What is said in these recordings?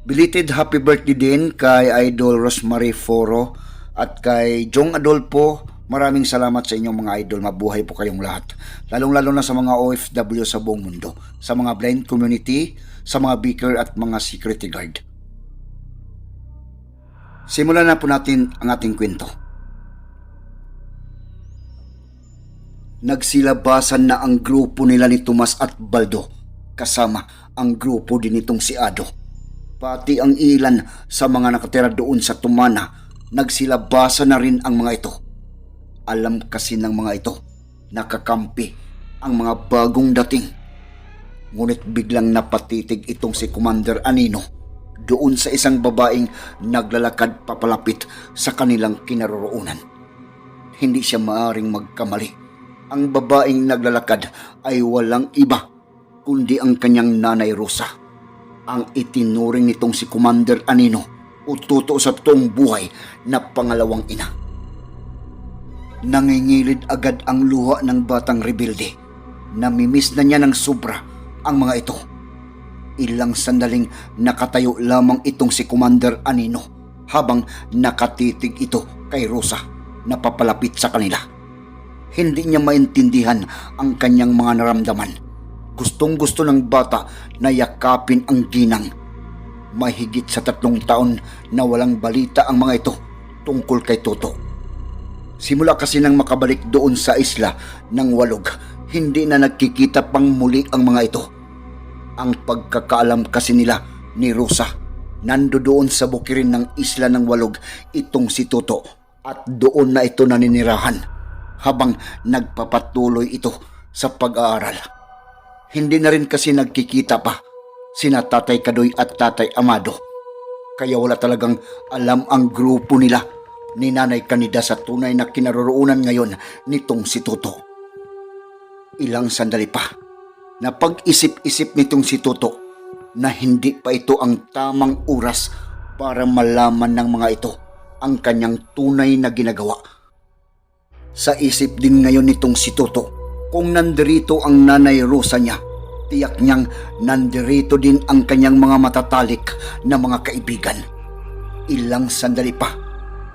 Belated happy birthday din kay Idol Rosemary Foro at kay Jong Adolfo. Maraming salamat sa inyong mga idol. Mabuhay po kayong lahat. Lalong-lalo na sa mga OFW sa buong mundo. Sa mga blind community, sa mga beaker at mga security guard. Simulan na po natin ang ating kwento. Nagsilabasan na ang grupo nila ni Tomas at Baldo kasama ang grupo din nitong si Ado pati ang ilan sa mga nakatira doon sa Tumana, nagsilabasa na rin ang mga ito. Alam kasi ng mga ito, nakakampi ang mga bagong dating. Ngunit biglang napatitig itong si Commander Anino doon sa isang babaeng naglalakad papalapit sa kanilang kinaroroonan. Hindi siya maaring magkamali. Ang babaeng naglalakad ay walang iba kundi ang kanyang nanay Rosa ang itinuring nitong si Commander Anino o totoo sa totoong buhay na pangalawang ina. Nangingilid agad ang luha ng batang rebelde. Namimiss na niya ng sobra ang mga ito. Ilang sandaling nakatayo lamang itong si Commander Anino habang nakatitig ito kay Rosa na papalapit sa kanila. Hindi niya maintindihan ang kanyang mga naramdaman. Gustong gusto ng bata na yakapin ang ginang. Mahigit sa tatlong taon na walang balita ang mga ito tungkol kay Toto. Simula kasi nang makabalik doon sa isla ng walog, hindi na nagkikita pang muli ang mga ito. Ang pagkakaalam kasi nila ni Rosa, nando doon sa bukirin ng isla ng walog itong si Toto at doon na ito naninirahan habang nagpapatuloy ito sa pag-aaral. Hindi na rin kasi nagkikita pa sina Tatay Kadoy at Tatay Amado. Kaya wala talagang alam ang grupo nila ni Nanay Kanida sa tunay na kinaroroonan ngayon nitong si Toto. Ilang sandali pa na pag-isip-isip nitong si Toto na hindi pa ito ang tamang oras para malaman ng mga ito ang kanyang tunay na ginagawa. Sa isip din ngayon nitong si Toto kung nandirito ang nanay Rosa niya tiyak niyang nandirito din ang kanyang mga matatalik na mga kaibigan. Ilang sandali pa,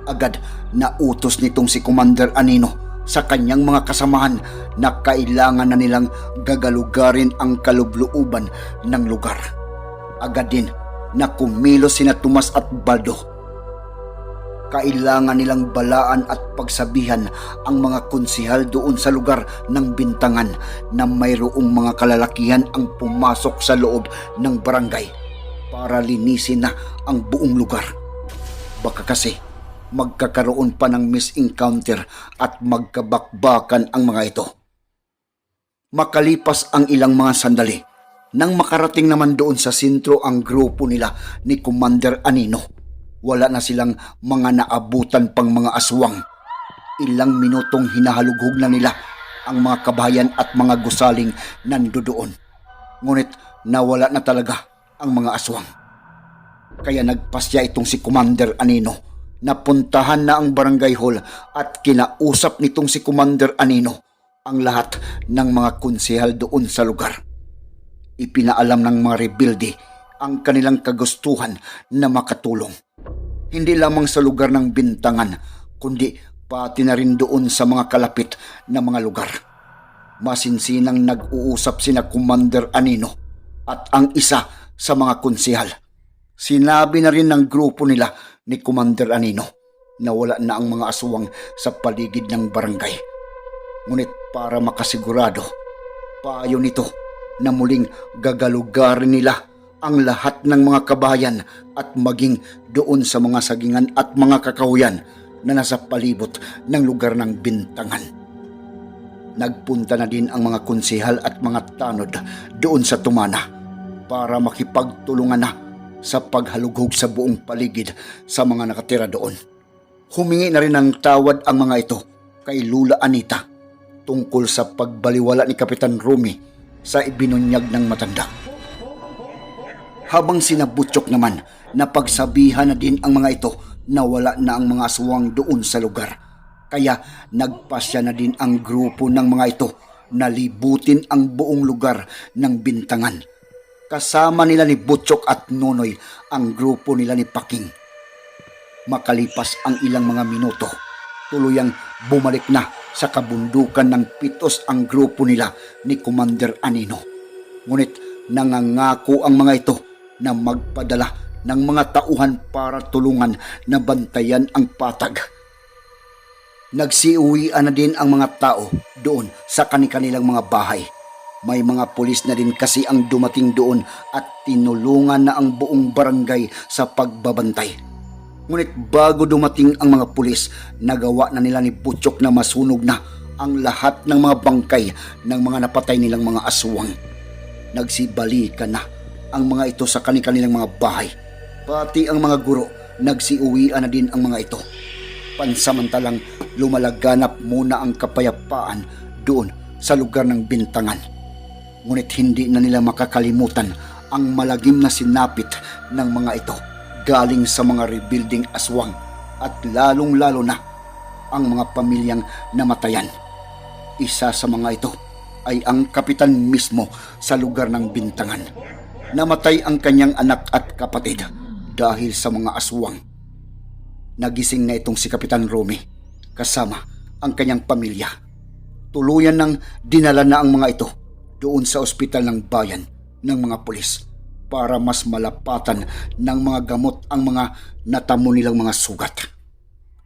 agad nautos nitong si Commander Anino sa kanyang mga kasamahan na kailangan na nilang gagalugarin ang kalubluuban ng lugar. Agad din na kumilos sina Tomas at Baldo kailangan nilang balaan at pagsabihan ang mga konsihal doon sa lugar ng bintangan na mayroong mga kalalakihan ang pumasok sa loob ng barangay para linisin na ang buong lugar. Baka kasi magkakaroon pa ng misencounter at magkabakbakan ang mga ito. Makalipas ang ilang mga sandali, nang makarating naman doon sa sentro ang grupo nila ni Commander Anino wala na silang mga naabutan pang mga aswang. Ilang minutong hinahalughog na nila ang mga kabayan at mga gusaling nandoon. Ngunit nawala na talaga ang mga aswang. Kaya nagpasya itong si Commander Anino. Napuntahan na ang barangay hall at kinausap nitong si Commander Anino ang lahat ng mga konsehal doon sa lugar. Ipinaalam ng mga rebelde ang kanilang kagustuhan na makatulong hindi lamang sa lugar ng bintangan, kundi pati na rin doon sa mga kalapit na mga lugar. Masinsinang nag-uusap sina Commander Anino at ang isa sa mga konsihal. Sinabi na rin ng grupo nila ni Commander Anino na wala na ang mga aswang sa paligid ng barangay. Ngunit para makasigurado, payo nito na muling gagalugarin nila ang lahat ng mga kabayan at maging doon sa mga sagingan at mga kakahuyan na nasa palibot ng lugar ng bintangan. Nagpunta na din ang mga konsehal at mga tanod doon sa Tumana para makipagtulungan na sa paghalughog sa buong paligid sa mga nakatira doon. Humingi na rin ng tawad ang mga ito kay Lula Anita tungkol sa pagbaliwala ni Kapitan Rumi sa ibinunyag ng matanda. Habang sinabutyok naman, napagsabihan na din ang mga ito na wala na ang mga aswang doon sa lugar. Kaya nagpasya na din ang grupo ng mga ito na libutin ang buong lugar ng bintangan. Kasama nila ni Butchok at Nonoy ang grupo nila ni Paking. Makalipas ang ilang mga minuto, tuluyang bumalik na sa kabundukan ng pitos ang grupo nila ni Commander Anino. Ngunit nangangako ang mga ito na magpadala ng mga tauhan para tulungan na bantayan ang patag. Nagsiuwian na din ang mga tao doon sa kanilang mga bahay. May mga pulis na din kasi ang dumating doon at tinulungan na ang buong barangay sa pagbabantay. Ngunit bago dumating ang mga pulis, nagawa na nila ni Butchok na masunog na ang lahat ng mga bangkay ng mga napatay nilang mga aswang. Nagsibalikan na ang mga ito sa kanilang mga bahay. Pati ang mga guro, nagsiuwian na din ang mga ito. Pansamantalang lumalaganap muna ang kapayapaan doon sa lugar ng bintangan. Ngunit hindi na nila makakalimutan ang malagim na sinapit ng mga ito galing sa mga rebuilding aswang at lalong-lalo na ang mga pamilyang namatayan. Isa sa mga ito ay ang kapitan mismo sa lugar ng bintangan. Namatay ang kanyang anak at kapatid dahil sa mga aswang. Nagising na itong si Kapitan Romy kasama ang kanyang pamilya. Tuluyan ng dinala na ang mga ito doon sa ospital ng bayan ng mga pulis para mas malapatan ng mga gamot ang mga natamo nilang mga sugat.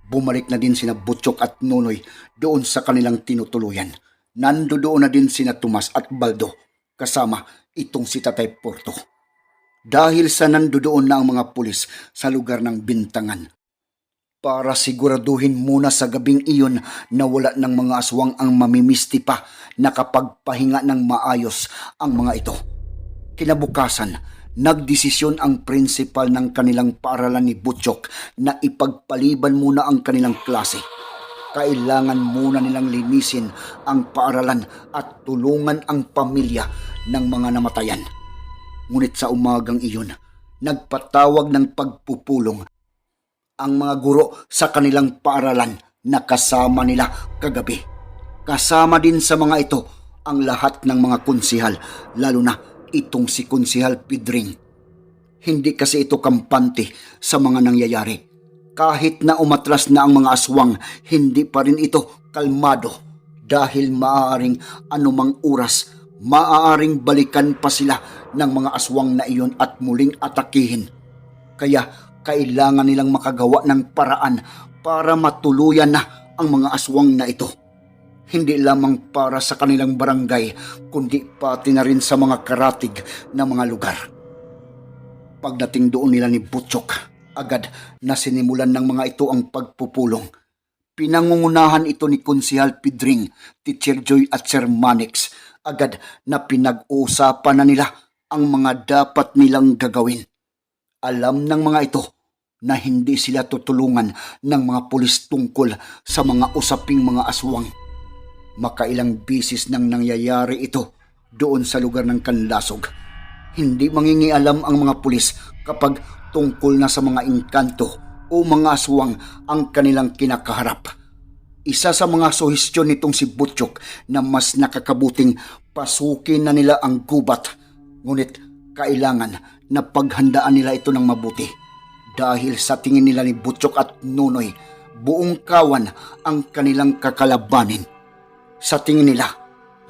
Bumalik na din sina Butchok at Nonoy doon sa kanilang tinutuluyan. Nando doon na din sina Tomas at Baldo kasama itong si Tatay Porto. Dahil sa nando doon na ang mga pulis sa lugar ng bintangan. Para siguraduhin muna sa gabing iyon na wala ng mga aswang ang mamimisti pa nakapagpahinga ng maayos ang mga ito. Kinabukasan, nagdesisyon ang principal ng kanilang paaralan ni Butchok na ipagpaliban muna ang kanilang klase. Kailangan muna nilang linisin ang paaralan at tulungan ang pamilya ng mga namatayan. Ngunit sa umagang iyon, nagpatawag ng pagpupulong ang mga guro sa kanilang paaralan na kasama nila kagabi. Kasama din sa mga ito ang lahat ng mga konsihal, lalo na itong si konsihal Pidring. Hindi kasi ito kampante sa mga nangyayari. Kahit na umatras na ang mga aswang, hindi pa rin ito kalmado dahil maaaring anumang oras, maaaring balikan pa sila ng mga aswang na iyon at muling atakihin. Kaya kailangan nilang makagawa ng paraan para matuluyan na ang mga aswang na ito. Hindi lamang para sa kanilang barangay, kundi pati na rin sa mga karatig na mga lugar. Pagdating doon nila ni Butchok, agad na sinimulan ng mga ito ang pagpupulong. Pinangungunahan ito ni Konsihal Pidring, Teacher Joy at Sir Manix. Agad na pinag-uusapan na nila ang mga dapat nilang gagawin. Alam ng mga ito na hindi sila tutulungan ng mga pulis tungkol sa mga usaping mga aswang. Makailang bisis nang nangyayari ito doon sa lugar ng Kanlasog. Hindi mangingialam ang mga pulis kapag tungkol na sa mga engkanto o mga aswang ang kanilang kinakaharap. Isa sa mga suhestyon nitong si Butchok na mas nakakabuting pasukin na nila ang gubat. Ngunit kailangan na paghandaan nila ito ng mabuti. Dahil sa tingin nila ni Butchok at Nunoy, buong kawan ang kanilang kakalabanin. Sa tingin nila,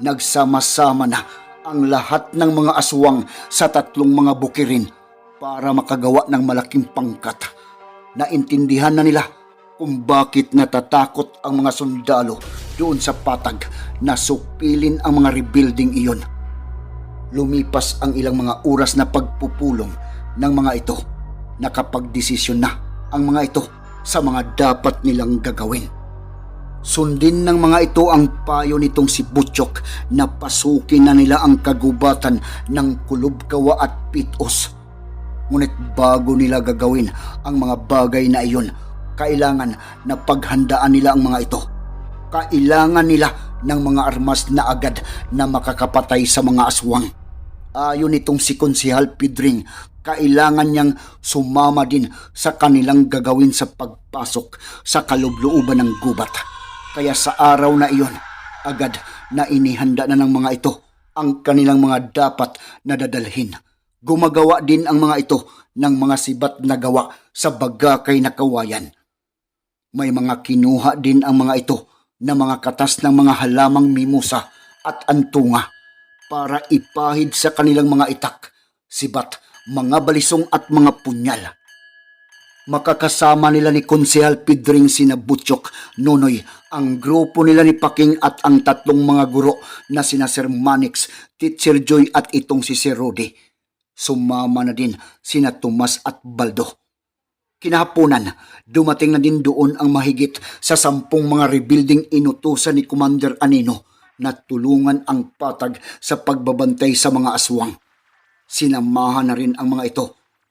nagsama-sama na ang lahat ng mga aswang sa tatlong mga bukirin para makagawa ng malaking pangkat. Naintindihan na nila kung bakit natatakot ang mga sundalo doon sa patag na supilin ang mga rebuilding iyon. Lumipas ang ilang mga oras na pagpupulong ng mga ito. Nakapagdesisyon na ang mga ito sa mga dapat nilang gagawin. Sundin ng mga ito ang payo nitong si Butchok na pasukin na nila ang kagubatan ng Kulubkawa at Pitos. Ngunit bago nila gagawin ang mga bagay na iyon, kailangan na paghandaan nila ang mga ito. Kailangan nila ng mga armas na agad na makakapatay sa mga aswang. Ayon itong si Konsihal Pidring, kailangan niyang sumama din sa kanilang gagawin sa pagpasok sa kalublooban ng gubat. Kaya sa araw na iyon, agad na inihanda na ng mga ito ang kanilang mga dapat na dadalhin. Gumagawa din ang mga ito ng mga sibat na gawa sa bagakay na kawayan. May mga kinuha din ang mga ito na mga katas ng mga halamang mimusa at antunga para ipahid sa kanilang mga itak, sibat, mga balisong at mga punyal. Makakasama nila ni Konsehal Pidring sina Butchok, Nonoy, ang grupo nila ni Paking at ang tatlong mga guro na sina Sir Manix, Teacher Joy at itong si Sir Rudy. Sumama na din sina Tomas at Baldo. Kinahaponan, dumating na din doon ang mahigit sa sampung mga rebuilding inutusan ni Commander Anino na tulungan ang patag sa pagbabantay sa mga aswang. Sinamahan na rin ang mga ito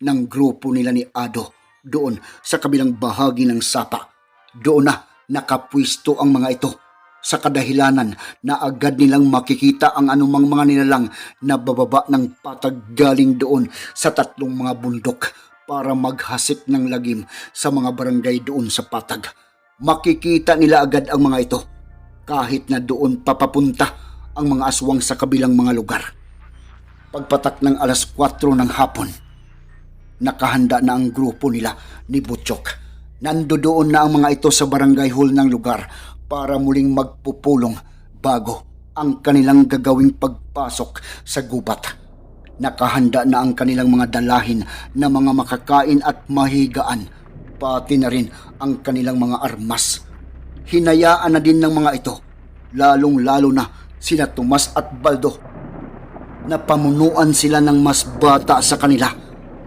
ng grupo nila ni Ado doon sa kabilang bahagi ng sapa. Doon na nakapwisto ang mga ito sa kadahilanan na agad nilang makikita ang anumang mga nilalang na bababa ng patag galing doon sa tatlong mga bundok para maghasik ng lagim sa mga barangay doon sa patag. Makikita nila agad ang mga ito kahit na doon papapunta ang mga aswang sa kabilang mga lugar. Pagpatak ng alas 4 ng hapon, nakahanda na ang grupo nila ni Butchok. Nandoon na ang mga ito sa barangay hall ng lugar para muling magpupulong bago ang kanilang gagawing pagpasok sa gubat. Nakahanda na ang kanilang mga dalahin na mga makakain at mahigaan, pati na rin ang kanilang mga armas. Hinayaan na din ng mga ito, lalong-lalo na sina Tomas at Baldo na pamunuan sila ng mas bata sa kanila.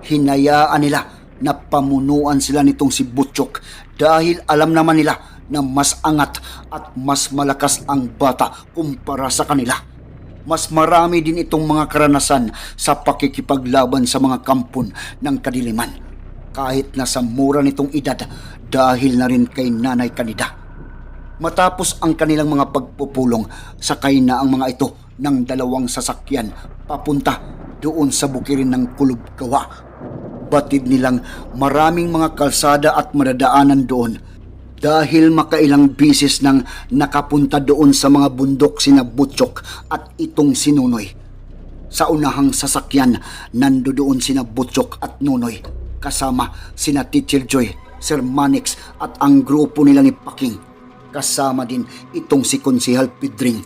Hinayaan nila na pamunuan sila nitong si Butchok dahil alam naman nila na mas angat at mas malakas ang bata kumpara sa kanila. Mas marami din itong mga karanasan sa pakikipaglaban sa mga kampon ng kadiliman. Kahit nasa mura nitong edad dahil na rin kay Nanay Kanida. Matapos ang kanilang mga pagpupulong, sakay na ang mga ito ng dalawang sasakyan papunta doon sa bukirin ng Kulubgawa. Batid nilang maraming mga kalsada at madadaanan doon dahil makailang bisis nang nakapunta doon sa mga bundok sina Butchok at itong si Nunoy. Sa unahang sasakyan, nando doon sina Butchok at Nunoy kasama sina Teacher Joy, Sir Manix at ang grupo nila ni Paking kasama din itong si Konsihal Pidring.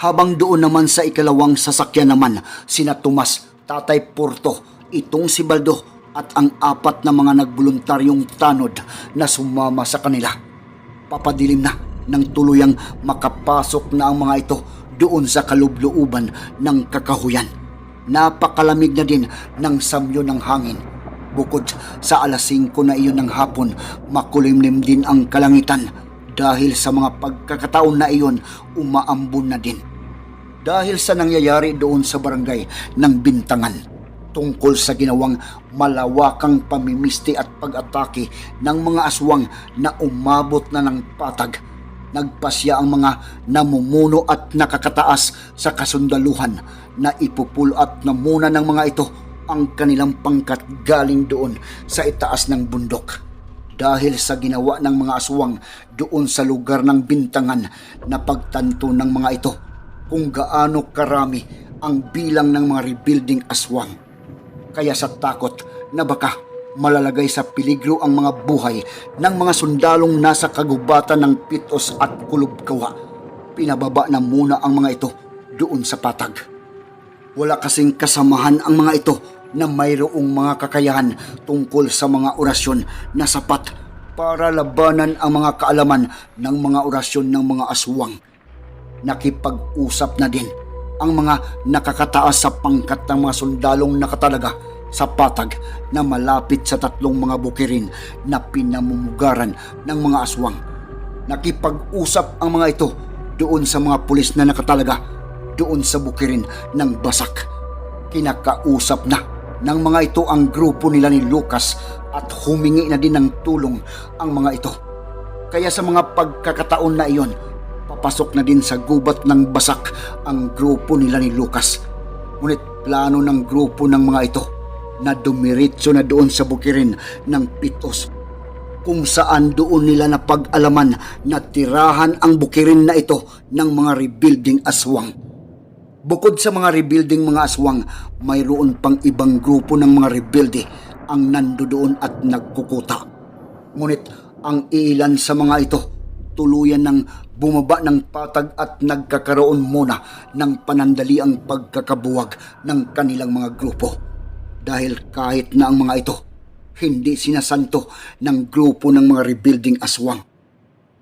Habang doon naman sa ikalawang sasakyan naman, sina Tomas, Tatay Porto, itong si Baldo at ang apat na mga nagboluntaryong tanod na sumama sa kanila. Papadilim na nang tuluyang makapasok na ang mga ito doon sa kalublooban ng kakahuyan. Napakalamig na din ng samyo ng hangin. Bukod sa alas 5 na iyon ng hapon, makulimlim din ang kalangitan dahil sa mga pagkakataon na iyon umaambon na din. Dahil sa nangyayari doon sa barangay ng Bintangan tungkol sa ginawang malawakang pamimisti at pag-atake ng mga aswang na umabot na ng patag. Nagpasya ang mga namumuno at nakakataas sa kasundaluhan na ipupulo at namuna ng mga ito ang kanilang pangkat galing doon sa itaas ng bundok dahil sa ginawa ng mga aswang doon sa lugar ng bintangan na pagtanto ng mga ito kung gaano karami ang bilang ng mga rebuilding aswang. Kaya sa takot na baka malalagay sa peligro ang mga buhay ng mga sundalong nasa kagubatan ng pitos at kulubkawa, pinababa na muna ang mga ito doon sa patag. Wala kasing kasamahan ang mga ito na mayroong mga kakayahan tungkol sa mga orasyon na sapat para labanan ang mga kaalaman ng mga orasyon ng mga aswang. Nakipag-usap na din ang mga nakakataas sa pangkat ng mga sundalong nakatalaga sa patag na malapit sa tatlong mga bukirin na pinamumugaran ng mga aswang. Nakipag-usap ang mga ito doon sa mga pulis na nakatalaga doon sa bukirin ng basak. Kinakausap na ng mga ito ang grupo nila ni Lucas at humingi na din ng tulong ang mga ito. Kaya sa mga pagkakataon na iyon, papasok na din sa gubat ng basak ang grupo nila ni Lucas. Ngunit plano ng grupo ng mga ito na dumiritso na doon sa bukirin ng Pitos kung saan doon nila napag-alaman na tirahan ang bukirin na ito ng mga rebuilding aswang. Bukod sa mga rebuilding mga aswang, mayroon pang ibang grupo ng mga rebuilde ang nandoon at nagkukuta. Ngunit ang ilan sa mga ito tuluyan ng bumaba ng patag at nagkakaroon muna ng panandaliang pagkakabuwag ng kanilang mga grupo. Dahil kahit na ang mga ito hindi sinasanto ng grupo ng mga rebuilding aswang.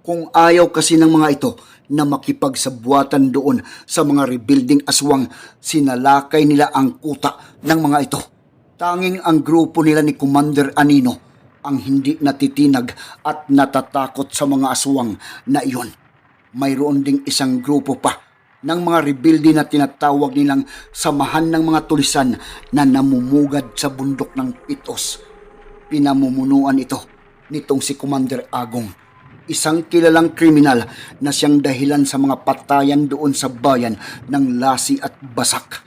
Kung ayaw kasi ng mga ito na makipagsabuatan doon sa mga rebuilding aswang, sinalakay nila ang kuta ng mga ito. Tanging ang grupo nila ni Commander Anino ang hindi natitinag at natatakot sa mga aswang na iyon. Mayroon ding isang grupo pa ng mga rebuilding na tinatawag nilang samahan ng mga tulisan na namumugad sa bundok ng Pitos pinamumunuan ito nitong si Commander Agong. Isang kilalang kriminal na siyang dahilan sa mga patayan doon sa bayan ng Lasi at Basak.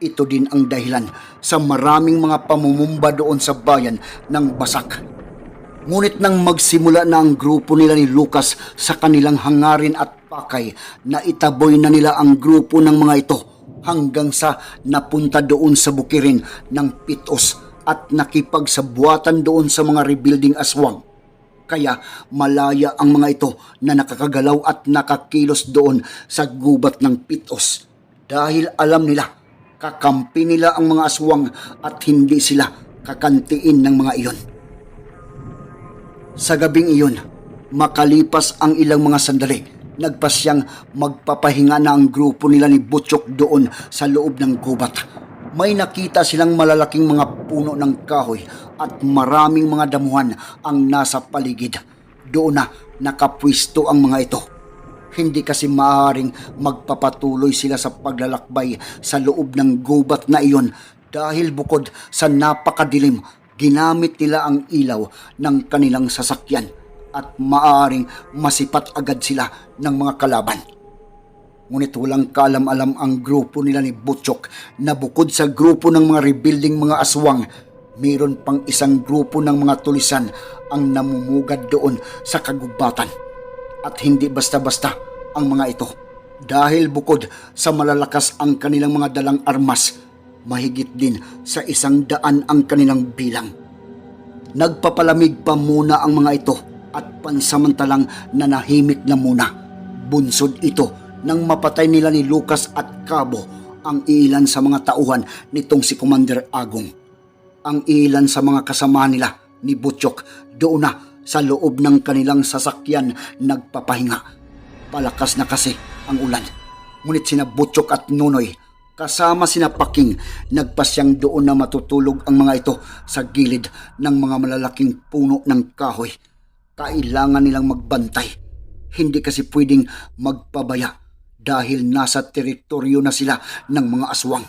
Ito din ang dahilan sa maraming mga pamumumba doon sa bayan ng Basak. Ngunit nang magsimula na ang grupo nila ni Lucas sa kanilang hangarin at pakay, na itaboy na nila ang grupo ng mga ito hanggang sa napunta doon sa bukirin ng Pitos at nakipagsabuatan doon sa mga rebuilding aswang. Kaya malaya ang mga ito na nakakagalaw at nakakilos doon sa gubat ng pitos. Dahil alam nila, kakampi nila ang mga aswang at hindi sila kakantiin ng mga iyon. Sa gabing iyon, makalipas ang ilang mga sandali, nagpasyang magpapahinga na ang grupo nila ni Butchok doon sa loob ng gubat may nakita silang malalaking mga puno ng kahoy at maraming mga damuhan ang nasa paligid. Doon na nakapwisto ang mga ito. Hindi kasi maaaring magpapatuloy sila sa paglalakbay sa loob ng gubat na iyon dahil bukod sa napakadilim, ginamit nila ang ilaw ng kanilang sasakyan at maaaring masipat agad sila ng mga kalaban. Ngunit walang kalam-alam ang grupo nila ni Butchok na bukod sa grupo ng mga rebuilding mga aswang, mayroon pang isang grupo ng mga tulisan ang namumugad doon sa kagubatan. At hindi basta-basta ang mga ito. Dahil bukod sa malalakas ang kanilang mga dalang armas, mahigit din sa isang daan ang kanilang bilang. Nagpapalamig pa muna ang mga ito at pansamantalang nanahimik na muna. Bunsod ito nang mapatay nila ni Lucas at Cabo ang ilan sa mga tauhan nitong si Commander Agong. Ang ilan sa mga kasama nila ni Butchok doon na sa loob ng kanilang sasakyan nagpapahinga. Palakas na kasi ang ulan. Ngunit sina Butchok at Nunoy kasama sina Paking nagpasyang doon na matutulog ang mga ito sa gilid ng mga malalaking puno ng kahoy. Kailangan nilang magbantay. Hindi kasi pwedeng magpabaya dahil nasa teritoryo na sila ng mga aswang.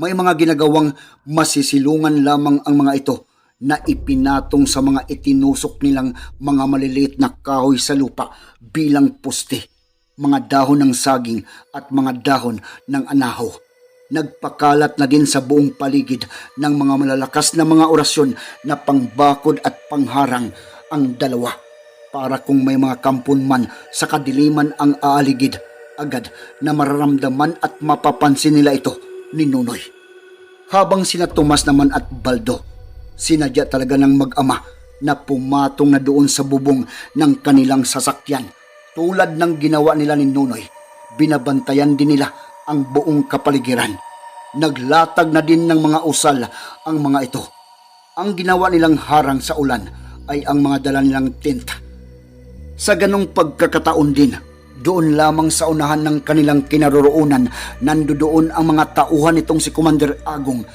May mga ginagawang masisilungan lamang ang mga ito na ipinatong sa mga itinusok nilang mga maliliit na kahoy sa lupa bilang poste, mga dahon ng saging at mga dahon ng anahaw. Nagpakalat na din sa buong paligid ng mga malalakas na mga orasyon na pangbakod at pangharang ang dalawa para kung may mga kampon man sa kadiliman ang aaligid agad na mararamdaman at mapapansin nila ito ni Nunoy. Habang sina Tomas naman at Baldo, sinadya talaga ng mag-ama na pumatong na doon sa bubong ng kanilang sasakyan. Tulad ng ginawa nila ni Nunoy, binabantayan din nila ang buong kapaligiran. Naglatag na din ng mga usal ang mga ito. Ang ginawa nilang harang sa ulan ay ang mga dala nilang tent. Sa ganong pagkakataon din, doon lamang sa unahan ng kanilang kinaroroonan, nandoon ang mga tauhan nitong si Commander Agong.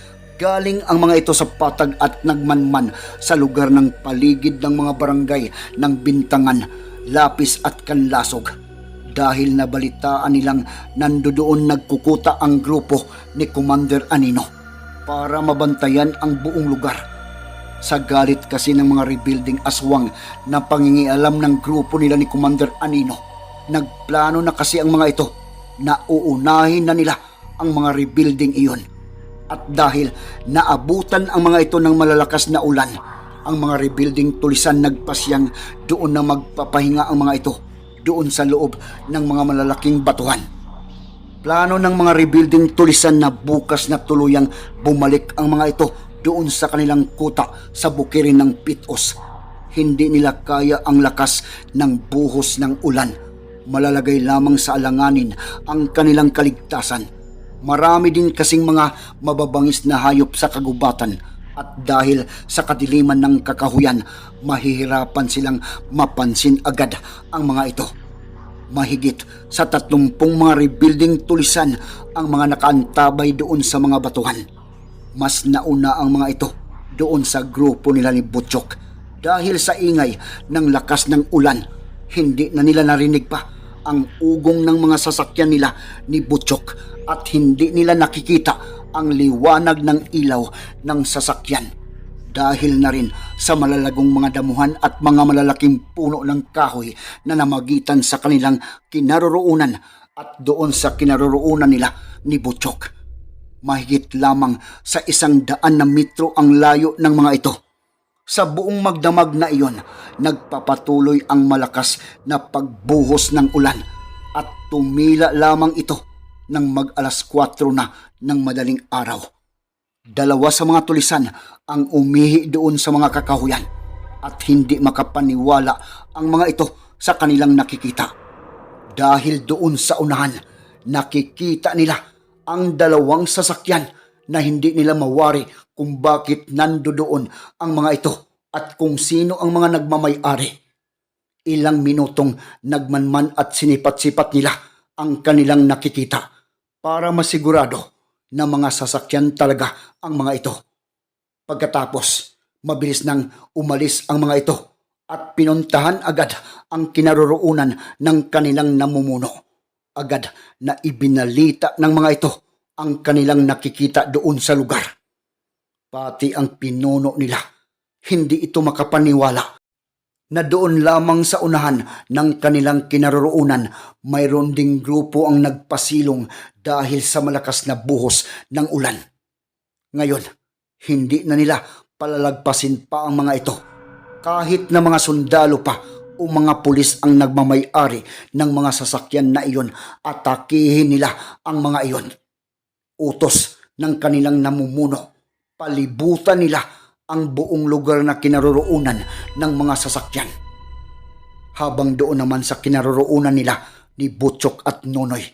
Galing ang mga ito sa patag at nagmanman sa lugar ng paligid ng mga barangay ng Bintangan, Lapis at Kanlasog. Dahil nabalitaan nilang nandoon nagkukuta ang grupo ni Commander Anino. para mabantayan ang buong lugar. Sa galit kasi ng mga rebuilding aswang na pangingialam ng grupo nila ni Commander Anino, nagplano na kasi ang mga ito na uunahin na nila ang mga rebuilding iyon. At dahil naabutan ang mga ito ng malalakas na ulan, ang mga rebuilding tulisan nagpasyang doon na magpapahinga ang mga ito doon sa loob ng mga malalaking batuhan. Plano ng mga rebuilding tulisan na bukas na tuluyang bumalik ang mga ito doon sa kanilang kuta sa bukirin ng Pitos. Hindi nila kaya ang lakas ng buhos ng ulan. Malalagay lamang sa alanganin ang kanilang kaligtasan. Marami din kasing mga mababangis na hayop sa kagubatan at dahil sa kadiliman ng kakahuyan, mahihirapan silang mapansin agad ang mga ito. Mahigit sa tatlumpong mga rebuilding tulisan ang mga nakaantabay doon sa mga batuhan. Mas nauna ang mga ito doon sa grupo nila ni Butchok dahil sa ingay ng lakas ng ulan. Hindi na nila narinig pa ang ugong ng mga sasakyan nila ni Butchok at hindi nila nakikita ang liwanag ng ilaw ng sasakyan dahil na rin sa malalagong mga damuhan at mga malalaking puno ng kahoy na namagitan sa kanilang kinaroroonan at doon sa kinaroroonan nila ni Butchok. Mahigit lamang sa isang daan na metro ang layo ng mga ito. Sa buong magdamag na iyon, nagpapatuloy ang malakas na pagbuhos ng ulan at tumila lamang ito ng mag-alas 4 na ng madaling araw. Dalawa sa mga tulisan ang umihi doon sa mga kakahuyan at hindi makapaniwala ang mga ito sa kanilang nakikita. Dahil doon sa unahan, nakikita nila ang dalawang sasakyan na hindi nila mawari kung bakit nando doon ang mga ito at kung sino ang mga nagmamay-ari. Ilang minutong nagmanman at sinipat-sipat nila ang kanilang nakikita para masigurado na mga sasakyan talaga ang mga ito. Pagkatapos, mabilis nang umalis ang mga ito at pinuntahan agad ang kinaroroonan ng kanilang namumuno. Agad na ibinalita ng mga ito ang kanilang nakikita doon sa lugar. Pati ang pinuno nila, hindi ito makapaniwala na doon lamang sa unahan ng kanilang kinaroroonan mayroon ding grupo ang nagpasilong dahil sa malakas na buhos ng ulan. Ngayon, hindi na nila palalagpasin pa ang mga ito. Kahit na mga sundalo pa o mga pulis ang nagmamay-ari ng mga sasakyan na iyon, atakihin nila ang mga iyon. Utos ng kanilang namumuno, palibutan nila ang buong lugar na kinaroroonan ng mga sasakyan. Habang doon naman sa kinaroroonan nila ni Butchok at Nonoy,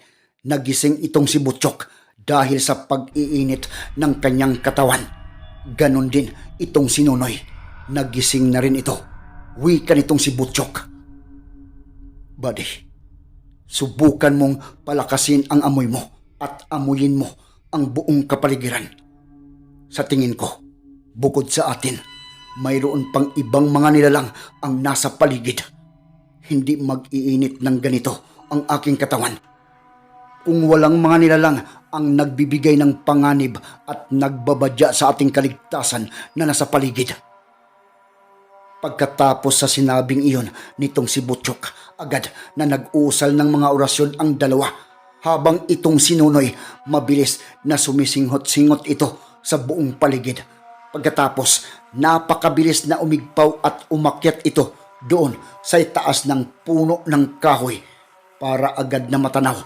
nagising itong si Butchok dahil sa pag-iinit ng kanyang katawan. Ganon din itong si Nonoy. Nagising na rin ito. Wika nitong si Butchok. Buddy, subukan mong palakasin ang amoy mo at amuyin mo ang buong kapaligiran. Sa tingin ko, bukod sa atin, mayroon pang ibang mga nilalang ang nasa paligid. Hindi mag-iinit ng ganito ang aking katawan. Kung walang mga nilalang ang nagbibigay ng panganib at nagbabadya sa ating kaligtasan na nasa paligid. Pagkatapos sa sinabing iyon nitong si Butchok, agad na nag-uusal ng mga orasyon ang dalawa habang itong sinunoy mabilis na sumisinghot-singot ito sa buong paligid. Pagkatapos, napakabilis na umigpaw at umakyat ito doon sa itaas ng puno ng kahoy para agad na matanaw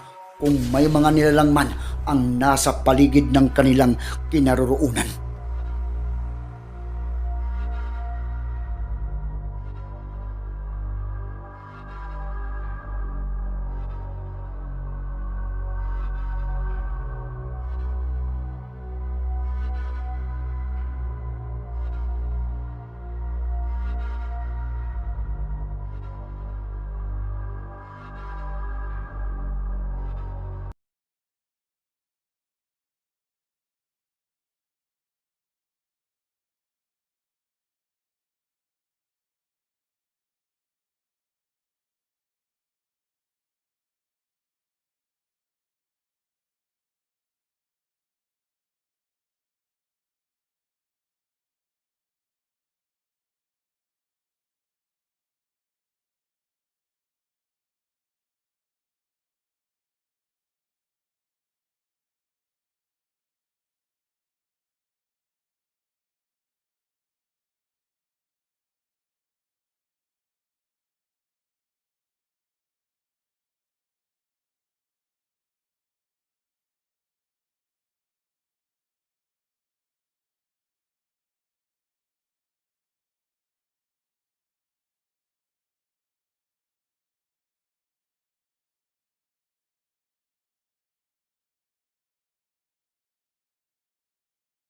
kung may mga nilalang man ang nasa paligid ng kanilang kinaroroonan.